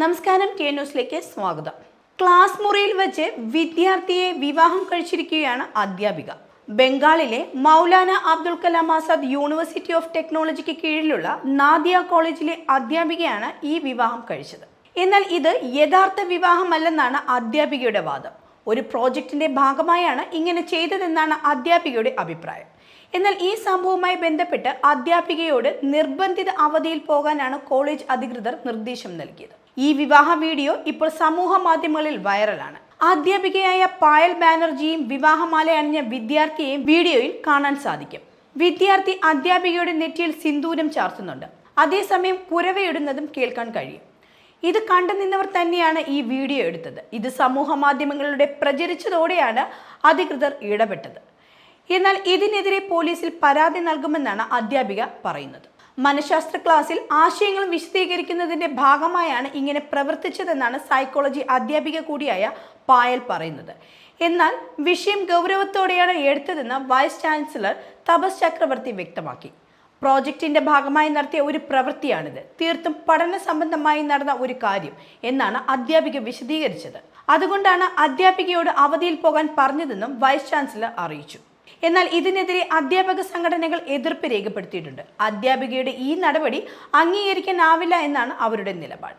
നമസ്കാരം കെ ന്യൂസിലേക്ക് സ്വാഗതം. ക്ലാസ് മുറിയിൽ വെച്ച് വിദ്യാർത്ഥിയെ വിവാഹം കഴിച്ചിരിക്കുകയാണ് അധ്യാപിക. ബംഗാളിലെ മൗലാന അബ്ദുൽ കലാം ആസാദ് യൂണിവേഴ്സിറ്റി ഓഫ് ടെക്നോളജിക്ക് കീഴിലുള്ള നാദിയ കോളേജിലെ അധ്യാപികയാണ് ഈ വിവാഹം കഴിച്ചത്. എന്നാൽ ഇത് യഥാർത്ഥ വിവാഹമല്ലെന്നാണ് അധ്യാപികയുടെ വാദം. ഒരു പ്രോജക്റ്റിന്റെ ഭാഗമായാണ് ഇങ്ങനെ ചെയ്തതെന്നാണ് അധ്യാപികയുടെ അഭിപ്രായം. എന്നാൽ ഈ സംഭവവുമായി ബന്ധപ്പെട്ട് അധ്യാപികയോട് നിർബന്ധിത അവധിയിൽ പോകാനാണ് കോളേജ് അധികൃതർ നിർദ്ദേശം നൽകിയത്. ഈ വിവാഹ വീഡിയോ ഇപ്പോൾ സമൂഹ മാധ്യമങ്ങളിൽ വൈറലാണ്. അധ്യാപികയായ പായൽ ബാനർജിയും വിവാഹമാല അണിഞ്ഞ വിദ്യാർത്ഥിയെയും വീഡിയോയിൽ കാണാൻ സാധിക്കും. വിദ്യാർത്ഥി അധ്യാപികയുടെ നെറ്റിയിൽ സിന്ദൂരം ചാർത്തുന്നുണ്ട്. അതേസമയം കുരവയിടുന്നതും കേൾക്കാൻ കഴിയും. ഇത് കണ്ടു നിന്നവർ തന്നെയാണ് ഈ വീഡിയോ എടുത്തത്. ഇത് സമൂഹ മാധ്യമങ്ങളിലൂടെ പ്രചരിച്ചതോടെയാണ് അധികൃതർ ഇടപെട്ടത്. എന്നാൽ ഇതിനെതിരെ പോലീസിൽ പരാതി നൽകുമെന്നാണ് അധ്യാപിക പറയുന്നത്. മനഃശാസ്ത്ര ക്ലാസ്സിൽ ആശയങ്ങൾ വിശദീകരിക്കുന്നതിന്റെ ഭാഗമായാണ് ഇങ്ങനെ പ്രവർത്തിച്ചതെന്നാണ് സൈക്കോളജി അധ്യാപിക കൂടിയായ പായൽ പറയുന്നത്. എന്നാൽ വിഷയം ഗൗരവത്തോടെയാണ് എടുത്തതെന്ന് വൈസ് ചാൻസലർ തപസ് ചക്രവർത്തി വ്യക്തമാക്കി. പ്രോജക്റ്റിന്റെ ഭാഗമായി നടത്തിയ ഒരു പ്രവൃത്തിയാണിത്. തീർത്തും പഠന സംബന്ധമായി നടന്ന ഒരു കാര്യം എന്നാണ് അധ്യാപിക വിശദീകരിച്ചത്. അതുകൊണ്ടാണ് അധ്യാപികയോട് അവധിയിൽ പോകാൻ പറഞ്ഞതെന്നും വൈസ് ചാൻസലർ അറിയിച്ചു. എന്നാൽ ഇതിനെതിരെ അധ്യാപക സംഘടനകൾ എതിർപ്പ് രേഖപ്പെടുത്തിയിട്ടുണ്ട്. അധ്യാപികയുടെ ഈ നടപടി അംഗീകരിക്കാനാവില്ല എന്നാണ് അവരുടെ നിലപാട്.